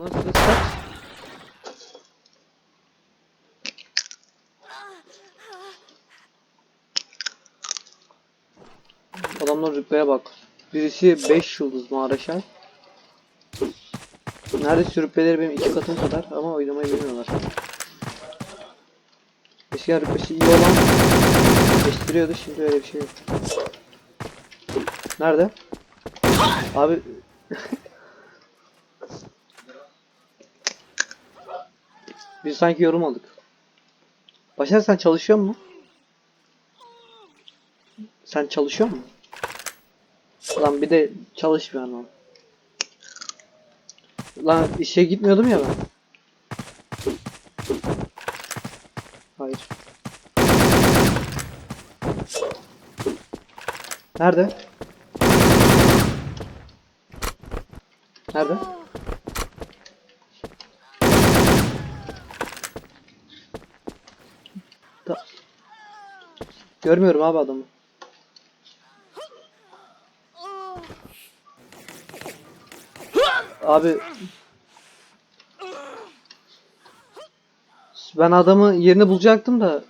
Nasıl? Adamlar rütbeye bak. Birisi 5 yıldız mağaraşa. Neredeyse rütbeleri benim iki katım kadar ama oynamayı bilmiyorlar. Eski rütbesi iyi olan değiştiriyordu şimdi öyle bir şey yok. Nerede? Abi Biz sanki yorum aldık. Başar sen çalışıyor mu? Sen çalışıyor mu? Lan bir de çalışmıyor lan. Lan işe gitmiyordum ya ben. Hayır. Nerede? Nerede? Görmüyorum abi adamı. Abi ben adamı yerini bulacaktım da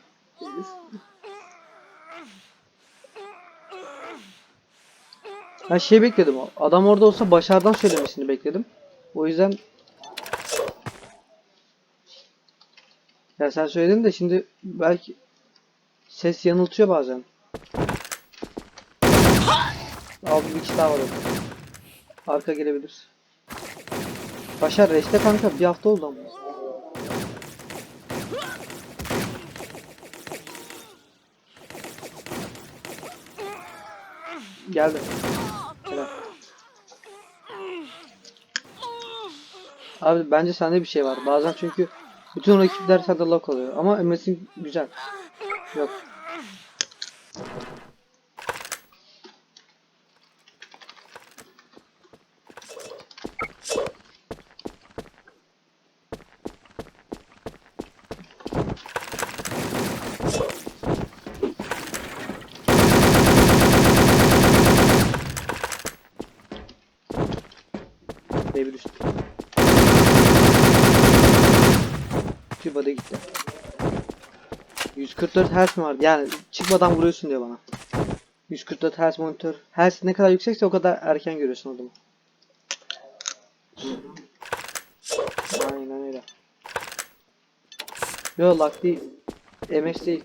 Ben şey bekledim. Adam orada olsa başardan söylemesini bekledim. O yüzden Ya sen söyledin de şimdi belki ses yanıltıyor bazen. Abi bir kişi daha var. Arka gelebilir. Başar reşte kanka bir hafta oldu ama. Geldi. Abi bence sende bir şey var. Bazen çünkü bütün rakipler sende lock oluyor. Ama MS'in güzel. Yok. Devir üstü. Body gitti. 144 Hz mi var? Yani çıkmadan vuruyorsun diyor bana. 144 Hz monitör. Hz ne kadar yüksekse o kadar erken görüyorsun adamı. Aynen öyle. Yo lag değil. MS değil.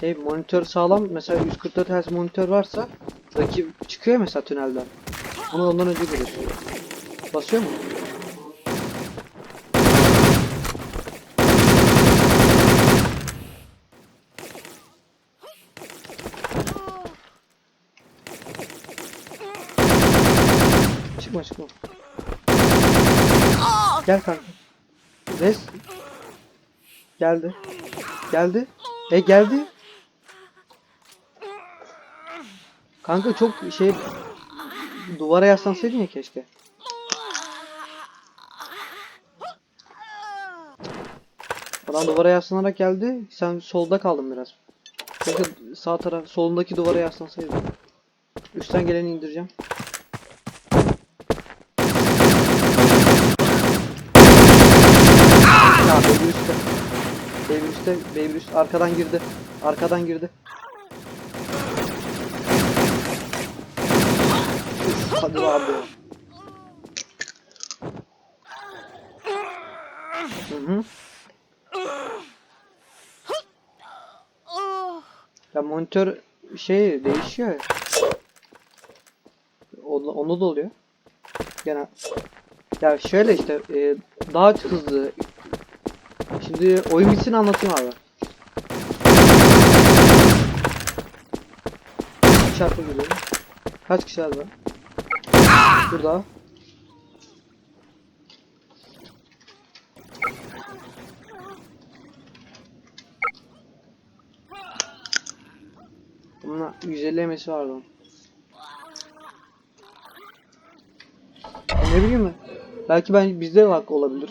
Şey monitör sağlam. Mesela 144 Hz monitör varsa rakip çıkıyor mesela tünelden. Onu ondan önce görüyorsun. Basıyor mu? Çıkma çıkma. Gel kanka. Res. Geldi. Geldi. E geldi. Kanka çok şey duvara yaslansaydın ya keşke. Adam duvara yaslanarak geldi. Sen solda kaldın biraz. Keşke sağ taraf solundaki duvara yaslansaydın. Üstten geleni indireceğim. Ya baby üstte. Baby üstte. Üst arkadan girdi. Arkadan girdi. Hadi abi. Hı hı. Ya monitör şey değişiyor. onu da oluyor. Gene ya şöyle işte e, daha hızlı. Şimdi oyun bitsin anlatayım abi. Çarpı geliyorum. Kaç kişi var? Burada. Bunun 150 MS'i vardı Ne bileyim ben. Belki ben bizde lag olabilir.